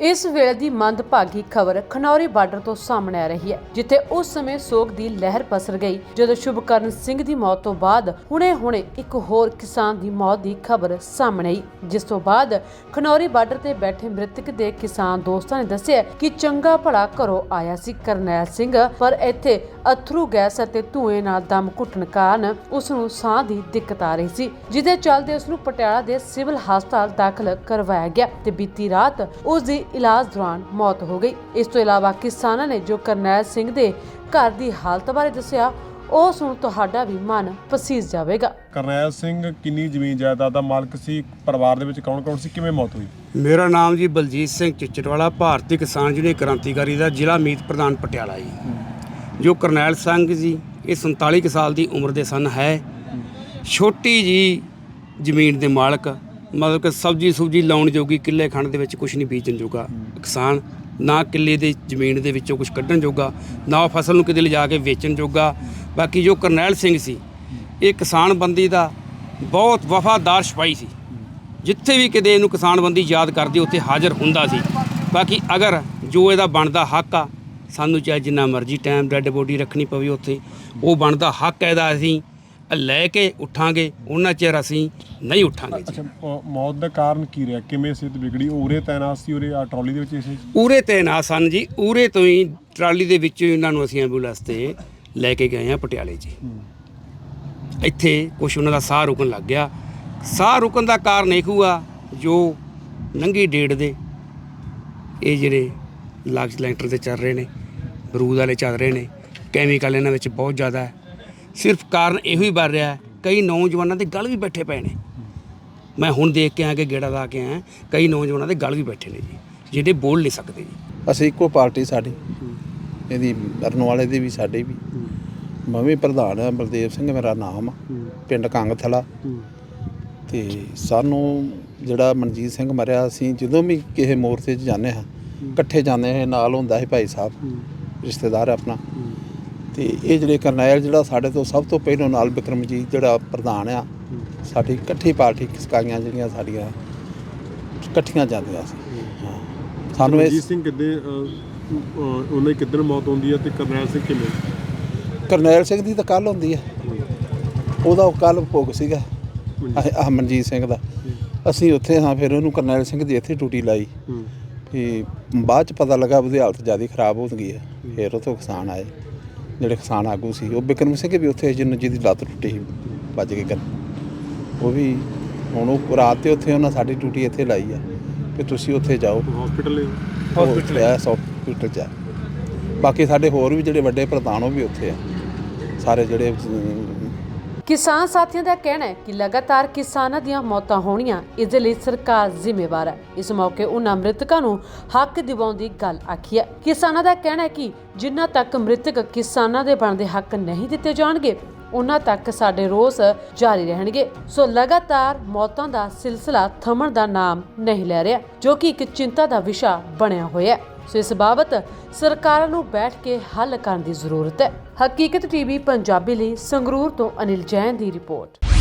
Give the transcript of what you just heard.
ਇਸ ਵੇਲੇ ਦੀ ਮੰਦਭਾਗੀ ਖਬਰ ਖਨੌਰੀ ਬਾਰਡਰ ਤੋਂ ਸਾਹਮਣੇ ਆ ਰਹੀ ਹੈ, ਜਿੱਥੇ ਉਸ ਸਮੇਂ ਸੋਗ ਦੀ ਲਹਿਰ ਪਸਰ ਗਈ, ਜਦੋਂ ਸ਼ੁਭਕਰਨ ਸਿੰਘ ਦੀ ਮੌਤ ਤੋਂ ਬਾਅਦ ਹੁਣੇ-ਹੁਣੇ ਇੱਕ ਹੋਰ ਕਿਸਾਨ ਦੀ ਮੌਤ ਦੀ ਖਬਰ ਸਾਹਮਣੇ ਆਈ, ਜਿਸ ਤੋਂ ਬਾਅਦ ਖਨੌਰੀ ਬਾਰਡਰ ਤੇ ਬੈਠੇ ਮ੍ਰਿਤਕ ਦੇ ਕਿਸਾਨ ਦੋਸਤਾਂ ਨੇ ਦੱਸਿਆ ਕਿ ਚੰਗਾ ਭਲਾ ਘਰੋਂ ਆਇਆ ਸੀ ਕਰਨੈਲ ਸਿੰਘ, ਪਰ ਇੱਥੇ ਅਥਰੂ ਗੈਸ ਅਤੇ ਧੂਏ ਨਾਲ ਦਮ ਘੁੱਟਣ ਕਾਰਨ ਉਸ ਨੂੰ ਸਾਹ ਦੀ ਦਿੱਕਤ ਆ ਰਹੀ ਸੀ ਜਿਹਦੇ ਚੱਲਦੇ ਉਸ ਨੂੰ ਪਟਿਆਲਾ ਦੇ ਸਿਵਲ ਹਸਪਤਾਲ ਦਾਖਲ ਕਰਵਾਇਆ ਗਿਆ ਤੇ ਬੀਤੀ ਰਾਤ ਉਸ ਦੀ ਇਲਾਜ ਦੌਰਾਨ ਮੌਤ ਹੋ ਗਈ। ਇਸ ਤੋਂ ਇਲਾਵਾ ਕਿਸਾਨਾਂ ਨੇ ਜੋ ਕਰਨੈਲ ਸਿੰਘ ਦੇ ਘਰ ਦੀ ਹਾਲਤ ਬਾਰੇ ਦੱਸਿਆ ਉਹ ਸੁਣ ਤੁਹਾਡਾ ਵੀ ਮਨ ਪਸੀਜ ਜਾਵੇਗਾ। ਕਰਨੈਲ ਸਿੰਘ ਕਿੰਨੀ ਜ਼ਮੀਨ ਜਾਇਦਾਦ ਦਾ ਮਾਲਕ ਸੀ? ਪਰਿਵਾਰ ਦੇ ਵਿੱਚ ਕੌਣ ਕੌਣ ਸੀ? ਕਿਵੇਂ ਮੌਤ ਹੋਈ? ਮੇਰਾ ਨਾਮ ਜੀ ਬਲਜੀਤ ਸਿੰਘ ਚਿੱਚੜਵਾਲਾ ਭਾਰਤੀ ਕਿਸਾਨ ਜਿਹੜੇ ਕ੍ਰਾਂਤੀਕਾਰੀ ਦਾ ਜ਼ਿਲ੍ਹਾ ਮੀਤ ਪ੍ਰਧਾਨ ਪਟਿਆਲਾ ਜੀ। ਜੋ ਕਰਨੈਲ ਸਿੰਘ ਜੀ ਇਹ 47 ਕੁ ਸਾਲ ਦੀ ਉਮਰ ਦੇ ਸਨ ਹੈ। ਛੋਟੀ ਜੀ ਜ਼ਮੀਨ ਦੇ ਮਾਲਕ ਮਤਲਬ ਕਿ ਸਬਜੀ ਸੁਬਜੀ ਲਾਉਣ ਜੋਗੀ ਕਿੱਲੇ ਖੰਡ ਦੇ ਵਿੱਚ ਕੁਝ ਨਹੀਂ ਬੀਜਣ ਜੋਗਾ। ਕਿਸਾਨ ਨਾ ਕਿੱਲੇ ਦੇ ਜ਼ਮੀਨ ਦੇ ਵਿੱਚੋਂ ਕੁਝ ਕੱਢਣ ਜੋਗਾ, ਨਾ ਉਹ ਫਸਲ ਨੂੰ ਕਿਤੇ ਲਿਜਾ ਕੇ ਵੇਚਣ ਜੋਗਾ। ਬਾਕੀ ਜੋ ਕਰਨੈਲ ਸਿੰਘ ਸੀ, ਇਹ ਕਿਸਾਨ ਬੰਦੀ ਦਾ ਬਹੁਤ ਵਫਾਦਾਰ ਸਿਪਾਹੀ ਸੀ। ਜਿੱਥੇ ਵੀ ਕਿਤੇ ਇਹਨੂੰ ਕਿਸਾਨ ਬੰਦੀ ਯਾਦ ਕਰਦੀ, ਉੱਥੇ ਹਾਜ਼ਰ ਹੁੰਦਾ ਸੀ। ਬਾਕੀ ਅਗਰ ਜੋ ਇਹਦਾ ਬਣਦਾ ਹੱਕ ਆ, ਸਾਨੂੰ ਚਾਹੇ ਜਿੰਨਾ ਮਰਜ਼ੀ ਟਾਈਮ ਡੈੱਡ ਬੋਡੀ ਰੱਖਣੀ ਪਵੇ ਉੱਥੇ, ਉਹ ਬਣਦਾ ਹੱਕ ਹੈ ਇਹਦਾ, ਅਸੀਂ ਲੈ ਕੇ ਉਠਾਂਗੇ ਉਹਨਾਂ ਚਿਰ ਅਸੀਂ ਨਹੀਂ ਉਠਾਂਗੇ ਜੀ। ਅੱਛਾ ਅ, ਮੌਤ ਦਾ ਕਾਰਨ ਕੀ ਰਿਹਾ? ਕਿਵੇਂ ਸਿਹਤ ਵਿਗੜੀ? ਉਰੇ ਤੈਨਾਤ ਸੀ ਉਰੇ ਆ ਟਰਾਲੀ ਦੇ ਵਿੱਚ ਇਸੇ ਉਰੇ ਤੇ ਨਾ ਸਨ ਜੀ। ਉਰੇ ਤੋਂ ਹੀ ਟਰਾਲੀ ਦੇ ਵਿੱਚ ਇਹਨਾਂ ਨੂੰ ਅਸੀਂ ਐਂਬੂਲੈਂਸ ਤੇ ਲੈ ਕੇ ਗਏ ਆ ਪਟਿਆਲੇ ਜੀ। ਇੱਥੇ ਕੁਛ ਉਹਨਾਂ ਦਾ ਸਾਹ ਰੁਕਣ ਲੱਗ ਗਿਆ। ਸਾਹ ਰੁਕਣ ਦਾ ਕਾਰਨ ਇਹ ਹੋਆ ਜੋ ਨੰਗੀ ਡੇਟ ਦੇ ਇਹ ਜਿਹੜੇ ਲਾਕਸ ਲੈਂਟਰ ਤੇ ਚੱਲ ਰਹੇ ਨੇ ਬਰੂਦ ਵਾਲੇ ਚੱਲ ਰਹੇ ਨੇ ਕੈਮੀਕਲ ਇਹਨਾਂ ਵਿੱਚ ਬਹੁਤ ਜ਼ਿਆਦਾ ਹੈ। ਸਿਰਫ ਕਾਰਨ ਇਹੋ ਹੀ ਬਣ ਰਿਹਾ ਹੈ, ਕਈ ਨੌਜਵਾਨਾਂ ਦੇ ਗਲ ਵੀ ਬੈਠੇ ਪਏ ਨੇ। ਮੈਂ ਹੁਣ ਦੇਖ ਕੇ ਆਇਆ ਕਿ ਗੇੜਾ ਲਾ ਕੇ ਆਇਆ ਕਈ ਨੌਜਵਾਨਾਂ ਦੇ ਗਲ ਵੀ ਬੈਠੇ ਨੇ ਜੀ ਜਿਹੜੇ ਬੋਲ ਨਹੀਂ ਸਕਦੇ ਜੀ। ਅਸੀਂ ਇੱਕੋ ਪਾਰਟੀ ਸਾਡੀ ਇਹਦੀ ਕਰਨ ਵਾਲੇ ਦੀ ਵੀ ਸਾਡੀ ਵੀ। ਮੈਂ ਵੀ ਪ੍ਰਧਾਨ ਹਾਂ ਬਲਦੇਵ ਸਿੰਘ ਮੇਰਾ ਨਾਮ ਆ ਪਿੰਡ ਕੰਗਥਲਾ। ਤੇ ਸਾਨੂੰ ਜਿਹੜਾ ਮਨਜੀਤ ਸਿੰਘ ਮਰਿਆ ਅਸੀਂ ਜਦੋਂ ਵੀ ਕਿਸੇ ਮੋਰਚੇ 'ਚ ਜਾਂਦੇ ਹਾਂ ਇਕੱਠੇ ਜਾਂਦੇ ਹਾਂ ਨਾਲ ਹੁੰਦਾ ਸੀ ਭਾਈ ਸਾਹਿਬ ਰਿਸ਼ਤੇਦਾਰ ਆਪਣਾ। ਤੇ ਇਹ ਜਿਹੜੇ ਕਰਨੈਲ ਜਿਹੜਾ ਸਾਡੇ ਤੋਂ ਸਭ ਤੋਂ ਪਹਿਲਾਂ ਨਾਲ ਬਿਕਰਮਜੀਤ ਜਿਹੜਾ ਪ੍ਰਧਾਨ ਆ ਸਾਡੀ ਇਕੱਠੀ ਪਾਰਟੀ ਕਿਸਕਾਈਆਂ ਜਿਹੜੀਆਂ ਸਾਡੀਆਂ ਇਕੱਠੀਆਂ ਜਾਂਦੀਆਂ ਸੀ। ਹਾਂ। ਸਾਨੂੰ ਇਸ ਸਿੰਘ ਕਿੱਦੇ ਉਹਨਾਂ ਕਿੱਦਣ ਮੌਤ ਹੁੰਦੀ ਹੈ ਤੇ ਕਰਨੈਲ ਸਿੰਘ ਕਿਵੇਂ? ਕਰਨੈਲ ਸਿੰਘ ਦੀ ਤਾਂ ਕੱਲ ਹੁੰਦੀ ਆ। ਉਹਦਾ ਕੱਲ ਭੋਗ ਸੀਗਾ ਆਹ ਮਨਜੀਤ ਸਿੰਘ ਦਾ। ਅਸੀਂ ਉੱਥੇ ਹਾਂ ਫਿਰ ਉਹਨੂੰ ਕਰਨੈਲ ਸਿੰਘ ਦੀ ਇੱਥੇ ਡਿਊਟੀ ਲਾਈ। ਵੀ ਬਾਅਦ ਚ ਪਤਾ ਲੱਗਾ ਉਹਦੀ ਹਾਲਤ ਜ਼ਿਆਦਾ ਖਰਾਬ ਹੋ ਗਈ ਹੈ ਫਿਰ ਉੱਥੋਂ ਕਿਸਾਨ ਆਏ। ਜਿਹੜੇ ਕਿਸਾਨ ਆਗੂ ਸੀ ਉਹ ਬਿਕਰਮ ਸਿੰਘ ਵੀ ਉੱਥੇ ਜਿਹਨੂੰ ਜਿਹਦੀ ਲੱਤ ਟੁੱਟੀ ਸੀ ਵੱਜ ਕੇ ਕਰ ਉਹ ਵੀ ਹੁਣ ਉਹ ਰਾਤ ਤੇ ਉੱਥੇ ਉਹਨਾਂ ਸਾਡੀ ਡਿਊਟੀ ਇੱਥੇ ਲਾਈ ਆ ਕਿ ਤੁਸੀਂ ਉੱਥੇ ਜਾਓ। ਹਸਪੀਟਲ ਹਸਪੀਟਲ ਹੈ ਹਸਪੀਟਲ ਚ ਆ। ਬਾਕੀ ਸਾਡੇ ਹੋਰ ਵੀ ਜਿਹੜੇ ਵੱਡੇ ਪ੍ਰਧਾਨ ਉਹ ਵੀ ਉੱਥੇ ਆ। ਸਾਰੇ ਜਿਹੜੇ ਕਿਸਾਨ ਸਾਥੀਆਂ ਦਾ ਕਹਿਣਾ ਹੈ ਕਿ ਲਗਾਤਾਰ ਕਿਸਾਨਾਂ ਦੀਆਂ ਮੌਤਾਂ ਹੋਣੀਆਂ, ਇਸ ਦੇ ਲਈ ਸਰਕਾਰ ਜ਼ਿੰਮੇਵਾਰ ਹੈ। ਇਸ ਮੌਕੇ ਉਹਨਾਂ ਮ੍ਰਿਤਕਾਂ ਨੂੰ ਹੱਕ ਦਿਵਾਉਣ ਦੀ ਗੱਲ ਆਖੀ ਹੈ। ਕਿਸਾਨਾਂ ਦਾ ਕਹਿਣਾ ਹੈ ਕਿ ਜਿੰਨਾ ਤੱਕ ਮ੍ਰਿਤਕ ਕਿਸਾਨਾਂ ਦੇ ਬਣਦੇ ਹੱਕ ਨਹੀਂ ਦਿੱਤੇ ਜਾਣਗੇ, ਉਹਨਾਂ ਤੱਕ ਸਾਡੇ ਰੋਸ ਜਾਰੀ ਰਹਿਣਗੇ। ਸੋ ਲਗਾਤਾਰ ਮੌਤਾਂ ਦਾ ਸਿਲਸਿਲਾ ਥਮਣ ਦਾ ਨਾਮ ਨਹੀਂ ਲੈ ਰਿਹਾ, ਜੋ ਕਿ ਇੱਕ ਚਿੰਤਾ ਦਾ ਵਿਸ਼ਾ ਬਣਿਆ ਹੋਇਆ ਹੈ। ਸੋ ਇਸ ਬਾਬਤ ਸਰਕਾਰਾਂ ਨੂੰ ਬੈਠ ਕੇ ਹੱਲ ਕਰਨ ਦੀ ਜ਼ਰੂਰਤ ਹੈ। ਹਕੀਕਤ ਟੀਵੀ ਪੰਜਾਬੀ ਲਈ ਸੰਗਰੂਰ ਤੋਂ ਅਨਿਲ ਜੈਨ ਦੀ ਰਿਪੋਰਟ।